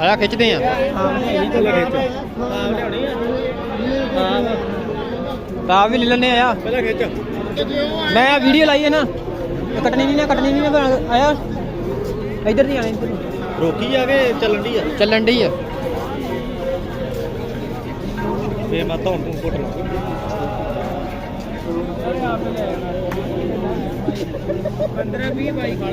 ਆਇਆ ਖਿੱਚਦੇ ਆ? ਤਾਂ ਲਗੇ ਚ ਹਾਂ। ਲਿਆਉਣੀ ਆ ਹਾਂ ਤਾਂ ਵੀ ਲੈ ਲੈਣੇ ਆਇਆ ਪਹਿਲਾਂ ਖਿੱਚ। ਮੈਂ ਆ ਵੀਡੀਓ ਲਾਈ ਹੈ ਨਾ। ਇਹ ਕੱਟਣੀ ਨਹੀਂ ਨਾ ਕੱਟਣੀ ਨਹੀਂ ਨਾ ਆਇਆ। ਇੱਧਰ ਨਹੀਂ ਆਣਾ ਇੱਧਰ ਨੂੰ। ਰੋਕੀ ਆ ਕੇ ਚੱਲਣ ਦੀ ਆ? ਚੱਲਣ ਡਈ ਆ। ਫੇਰ ਮੈਂ ਧੌਣ ਤੂੰ ਘੁੱਟ ਲਾ। 15 20 ਬਾਈ ਖੜ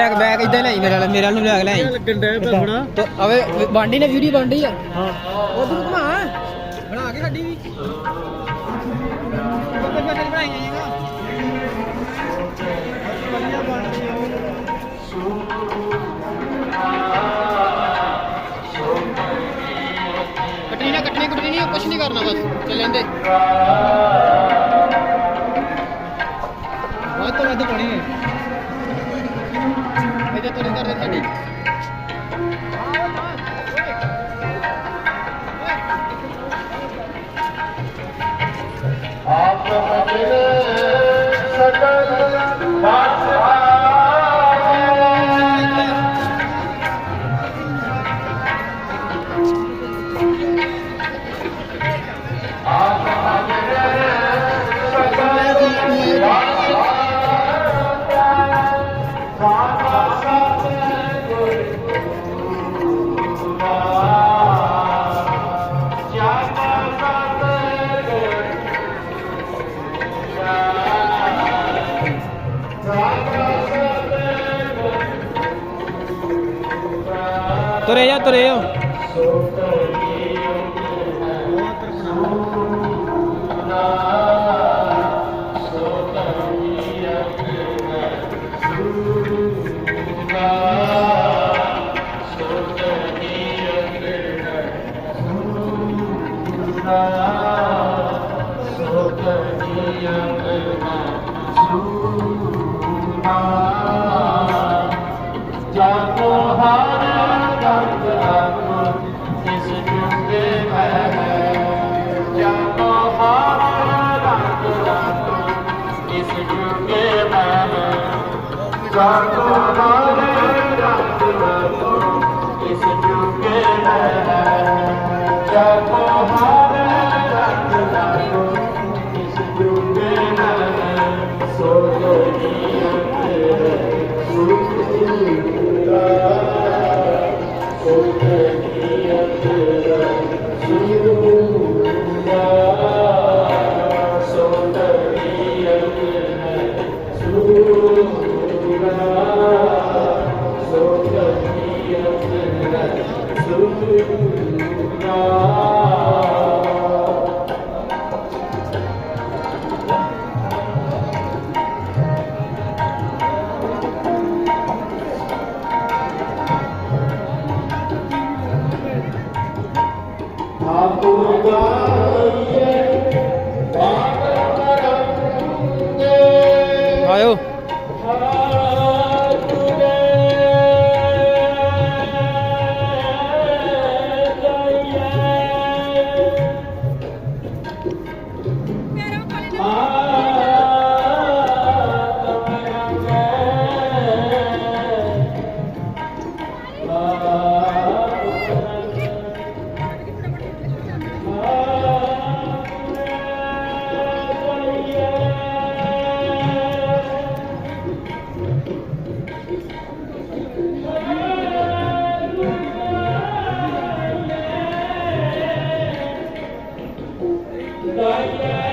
ਬੈਗ ਬੈਗ ਇਦਾਂ ਲਈ ਮੇਰੇ ਵਾਲਾ ਮੇਰੇ ਵਾਲ ਨੂੰ ਬੈਗ ਲੈ ਲੱਗਣ ਪਿਆ ਥੋੜਾ ਤੇ ਅਵੇ ਬਾਂਡੀ ਨੇ ਵੀਡੀਓ ਬਣਦੀ ਆ। ਹਾਂ। ਉਧਰ ਘੁਮਾ। ਬਣਾ ਕੇ ਸਾਡੀ ਵੀ। ਕੱਟਣੀ ਨਾ ਕੱਟਣੀ ਕੁੱਟਣੀ ਨਹੀਂ ਕੁਝ ਨਹੀਂ ਕਰਨਾ ਬਸ। ਚੱਲ ਲੈਂਦੇ ਤੁਰੇ ਜਾ ਤੁਰੇ ਜਾ yeah.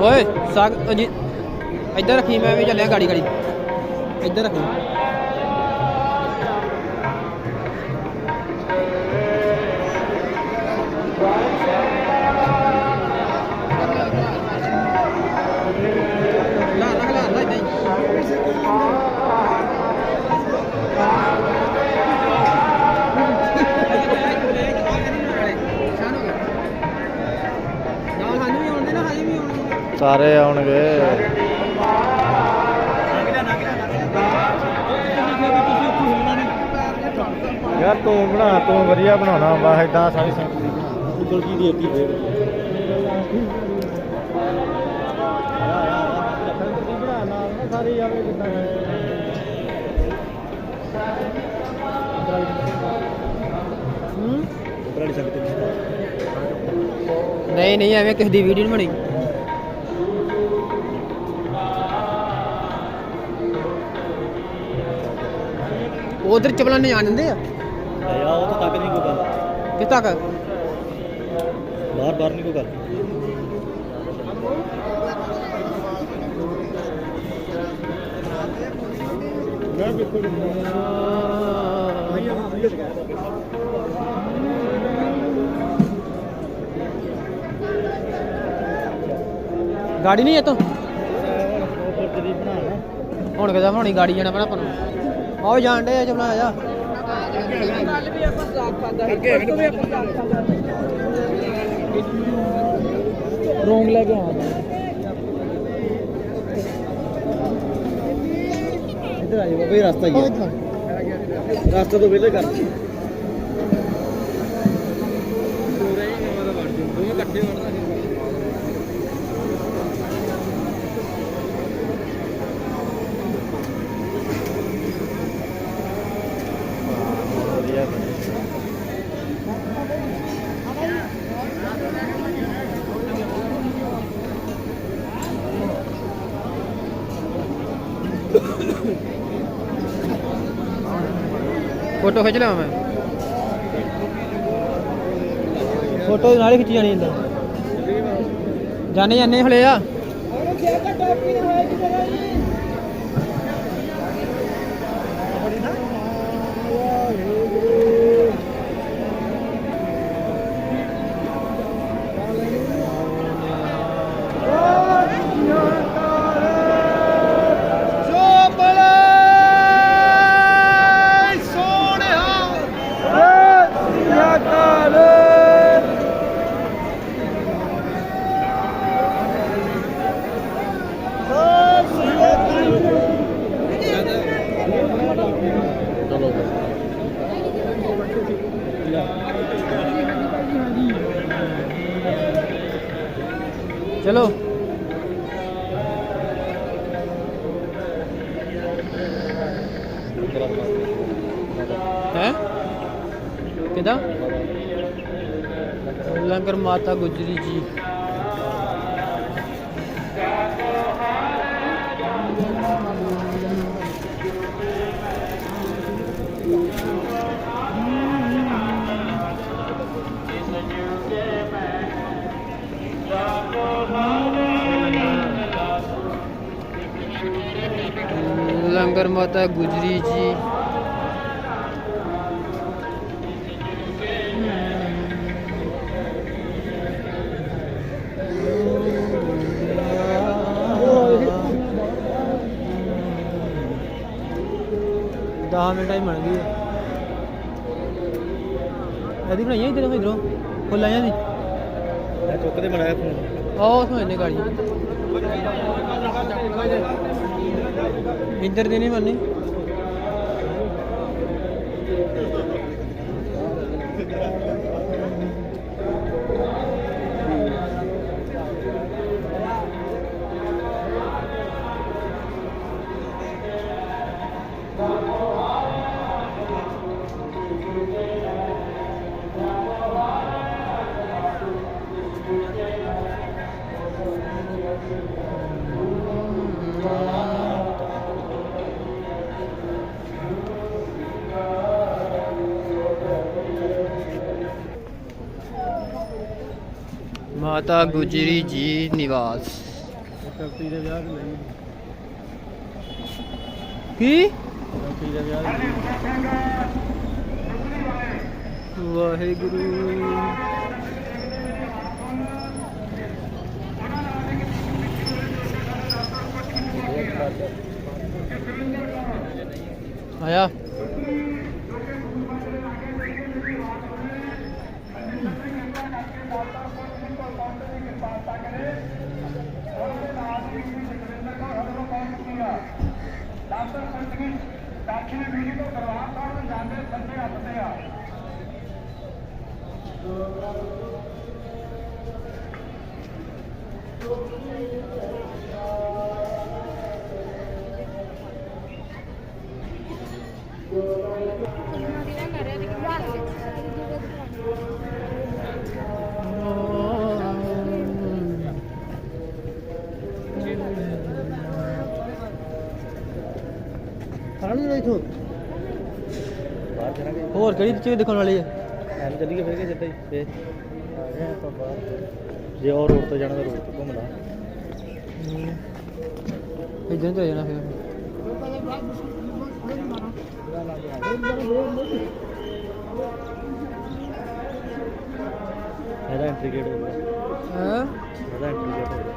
ਓਏ ਸਾਗ ਜੀ ਇੱਧਰ ਰੱਖੀ ਮੈਂ ਵੀ ਚੱਲਿਆ ਗਾੜੀ ਗਾੜੀ ਇੱਧਰ ਰੱਖੀ। ਸਾਰੇ ਆਉਣਗੇ। ਯਾਰ ਤੂੰ ਬਣਾ ਤੂੰ ਵਧੀਆ ਬਣਾਉਣਾ ਬਸ ਇਦਾਂ ਸਾਰੀ ਸੰਗਤ ਗਲਤੀ ਦੀ ਅੱਤੀ ਫੇਰ? ਸਾਰੇ ਆਵੇ ਜਿੱਦਾਂ ਹੂੰ ਨਹੀਂ ਨਹੀਂ ਐਵੇਂ ਕਿਸੇ ਦੀ ਵੀਡੀਓ ਨਹੀਂ ਬਣੀ। ਉਧਰ ਚਪਲਾਂ ਨਹੀਂ ਆਣ ਦਿੰਦੇ ਆ। ਆ ਉਹ ਤਾਂ ਤੱਕ ਨਹੀਂ ਕੋਈ ਗੱਲ। ਕਿਸ ਤੱਕ? ਬਾਹਰ ਬਾਹਰ ਨਹੀਂ ਕੋਈ ਗੱਲ। ਗਾੜੀ ਨਹੀਂ ਇਹ ਤੋਂ? ਬਣਾਣਾ ਹੁਣ ਕਿਦਾਂ ਬਣਾਉਣੀ ਗਾੜੀ ਜਾਣਾ ਪੈਣਾ ਆਪਾਂ ਨੂੰ? ਆਓ ਜਾਣ ਡੇ ਚਪਲਾਂ ਆ ਜਾ। ਰੋਂਗ ਲੈ ਕੇ ਆਵਾਂ ਇੱਧਰ ਆ ਜਾ ਬਾਬਾ ਇਹ ਰਸਤਾ ਹੀ ਹੈ ਰਸਤਾ ਤੋਂ ਵਿਹਲੇ ਕਰ। ਵਧੀਆ ਫੋਟੋ ਖਿੱਚ ਲਿਆ ਮੈਂ। ਫੋਟੋ ਨਾਲ ਹੀ ਖਿੱਚੀ ਜਾਣੀ ਇੰਦਾ ਜਾਣੇ ਜਾਣੇ ਹਲੇ ਆ ਚਲੋ ਹੈ ਕਿਦਾਂ ਲੰਗਰ ਮਾਤਾ ਗੁਜਰੀ ਜੀ। ਲੰਗਰ ਮਾਤਾ ਗੁਜਰੀ ਜੀ ਦਸ ਮਿੰਟਾਂ ਹੀ ਬਣ ਗਈ ਹੈ ਇਹਦੀ ਬਣਾਈਆਂ ਇਧਰੋਂ ਇਧਰੋਂ ਫੁੱਲ ਆਈਆਂ ਦੀ ਮੈਂ ਚੁੱਕ ਦੇ ਬਣਾਇਆ ਇੱਧਰ ਦੀ ਨਹੀਂ ਮੰਨੀ। ਮਾਤਾ ਗੁਜਰੀ ਜੀ ਨਿਵਾਸ। ਕਪਤੀ ਦੇ ਵਿਆਹ ਦੀ ਲਈ ਕੀ? ਵਾਹਿਗੁਰੂ। ਆਇਆ। ਕਿਹੜੀ ਚੀਜ਼ ਦਿਖਾਉਣ ਵਾਲੀ ਹੈ ਐਨ ਚੱਲੀਏ ਫਿਰ ਕੇ ਸਿੱਧਾ ਹੀ ਤੇ ਆ ਗਏ ਆਪਾਂ ਬਾਹਰ। ਜੇ ਉਹ ਰੋਡ ਤੋਂ ਜਾਣਾ ਤਾਂ ਰੋਡ ਤੋਂ ਘੁੰਮਣਾ। ਇਦਾਂ ਤੋਂ ਜਾਣਾ ਫਿਰ। ਇਹਦਾ ਐਂਟਰੀ ਗੇਟ ਹੋ ਗਿਆ। ਹਾਂ? ਇਹਦਾ ਐਂਟਰੀ ਗੇਟ ਹੋ ਗਿਆ।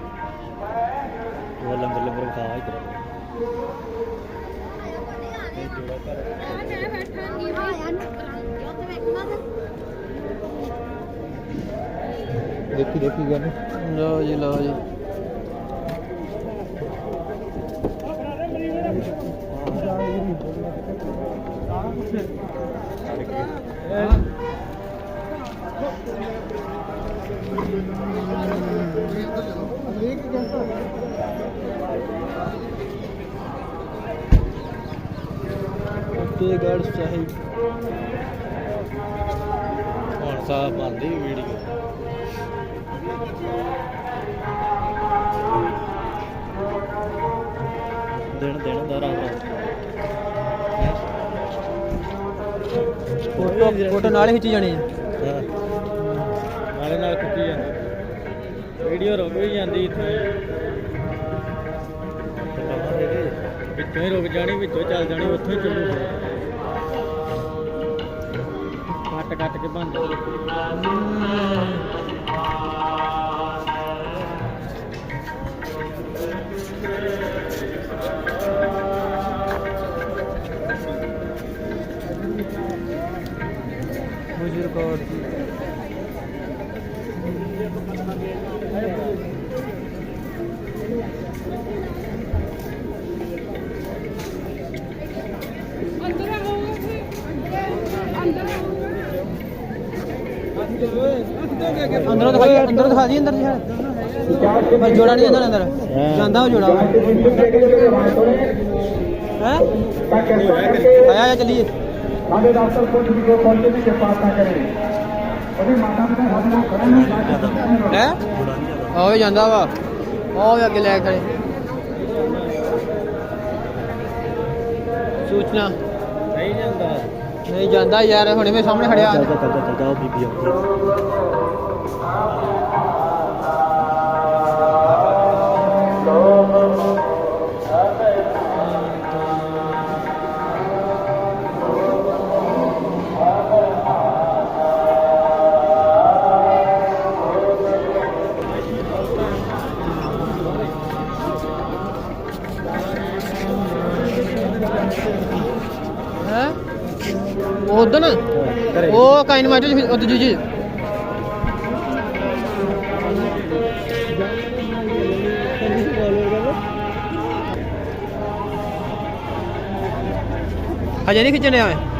ਉਹ ਲੰਗਰ ਲੰਗਰ ਖਾ ਇਧਰ। ਦੇਖੀ ਦੇਖੀ ਗੱਲ। ਲਓ ਜੀ ਲਓ ਜੀ। ਫਤਿਹਗੜ੍ਹ ਸਾਹਿਬ। ਹੁਣ ਸਾਹਿਬ ਬੰਦੀ ਵੀਡੀਓ। ਦਿਨ ਦਿਨ ਦਾ ਰਾਤ ਰਾਤ ਫੋਟੋ ਫੋਟੋ ਨਾਲ ਹੀ ਖਿੱਚੀ ਜਾਣੀ ਹੈ। ਨਾਲੇ ਨਾਲ ਖਿੱਚੀ ਜਾਂਦੀ ਵੀਡੀਓ ਰੁਕ ਵੀ ਜਾਂਦੀ ਇੱਥੇ। ਵਿੱਚੋਂ ਹੀ ਰੁਕ ਜਾਣੀ ਵਿੱਚੋਂ ਚੱਲ ਜਾਣੀ ਉੱਥੋਂ ਹੀ ਚੱਲੂ ਕੱਟ ਕੇ ਬੰਦ। ਬਜ਼ੁਰਗ ਔਰਤ ਅੰਦਰੋਂ ਦਿਖਾਈ ਅੰਦਰੋਂ ਦਿਖਾ ਦੀ ਅੰਦਰ ਦਿਖਾ ਪਰ ਜੋੜਾ ਨਹੀਂ ਜਾਂਦਾ ਅੰਦਰ। ਜਾਂਦਾ ਉਹ ਜੋੜਾ। ਹੈ? ਆਇਆ ਆਇਆ ਚੱਲੀਏ। ਸਾਡੇ ਡਾਕਟਰ ਕੋਲ ਵੀ ਜੋ ਪਹੁੰਚੇ ਵੀ ਕਿਰਪਾਲਤਾ ਕਰੇ ਉਹਦੀ ਮਾਤਾ ਪਿਤਾ ਸਾਡੇ ਨਾਲ ਖੜੇ ਨੇ ਹੈ ਆਵੇ ਜਾਂਦਾ ਵਾ। ਉਹ ਵੀ ਅੱਗੇ ਲੈ ਕੇ ਖੜੇ। ਸੂਚਨਾ। ਨਹੀਂ ਜਾਂਦਾ। ਨਹੀਂ ਜਾਂਦਾ ਯਾਰ ਹੁਣੇ ਮੇਰੇ ਸਾਹਮਣੇ ਖੜਿਆ। ਚੱਲ ਜਾ ਚੱਲ ਜਾ ਚੱਲ ਜਾ ਉਹ ਬੀਬੀ ਆਉਂਦੀ ਹੈ ਉਦੋਂ ਘਰੇ ਉਹ ਕਾਇਨਮਾਈਟ ਉਹ ਹਜੇ ਨਹੀਂ ਖਿੱਚਣੇ ਆਏ।